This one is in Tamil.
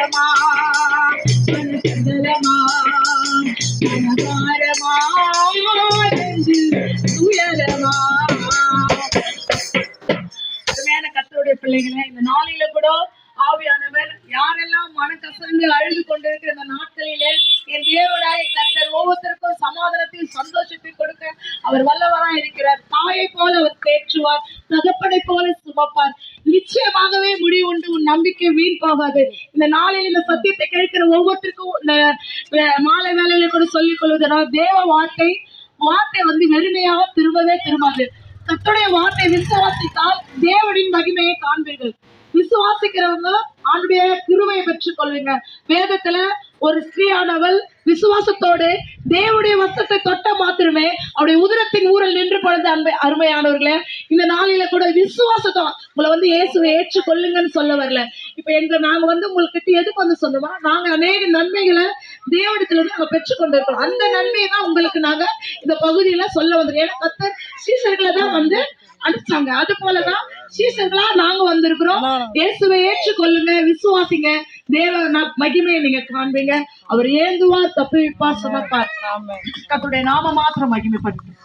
சந்தோஷமா மன சஞ்சலமா துயரமா. அருமையான கத்தருடைய பிள்ளைகளே இந்த நாளில கூட ஆவியானவர் யாரெல்லாம் மனக்கசந்து அழுது கொண்டிருக்கிற இந்த நாட்களிலே என் தேவனாய கத்தர் ஒவ்வொருத்தருக்கும் சமாதானத்தையும் சந்தோஷத்தை கொடுக்க அவர் வல்லவரா இருக்கிறார். தாயை போல அவர் தேற்றுவார் தகப்பனை போல சுமப்பார். நிச்சயமாகவே முடிவு உண்டு. உன் நம்பிக்கை வீண் போகாது இந்த நாளில் இந்த சத்தியத்தை கேட்கிற ஒவ்வொருத்தருக்கும் இந்த மாலை வேலையில கூட சொல்லிக் கொள்வதனால் தேவ வார்த்தை வார்த்தை வந்து வெறுமையாக திரும்பவே திரும்பாது. கத்துடைய வார்த்தை விசுவாசித்தால் தேவனின் மகிமையை காண்பீர்கள். விசுவாசிக்கிறவங்க ஆண்டுடைய கிருமையை பெற்றுக் கொள்வீங்க. வேதத்துல ஒரு ஸ்திரீயானவள் விசுவாசத்தோடு தேவனுடைய வசத்தை தொட்ட மாத்திரமே அவருடைய உதிரத்தின் ஊரில் நின்று பொழுது அன்பை அருமையானவர்களே இந்த நாளில கூட விசுவாசத்தை உங்களை வந்து இயேசுவை ஏற்றுக்கொள்ளுங்கன்னு சொல்ல வரல. இப்ப எங்க நாங்க வந்து உங்களுக்கு எதுக்கு வந்து சொன்னோமா நாங்க அநேக நன்மைகளை தேவனத்துல இருந்து நாங்க பெற்றுக்கொண்டிருக்கிறோம் அந்த நன்மையை தான் உங்களுக்கு நாங்க இந்த பகுதியில சொல்ல வந்திருக்கோம். ஏன்னா கத்தர் சீசர்களை தான் வந்து அனுப்பிச்சாங்க. அது போலதான் சீசர்களா நாங்க வந்திருக்கிறோம். இயேசுவை ஏற்றுக்கொள்ளுங்க விசுவாசிங்க. தேவ மகிமையை நீங்க காண்பீங்க. அவர் ஏந்துவார் தப்புவிப்பார் சுமப்பார். கத்துடைய நாம மாத்திரம் மகிமைப்படுத்தும்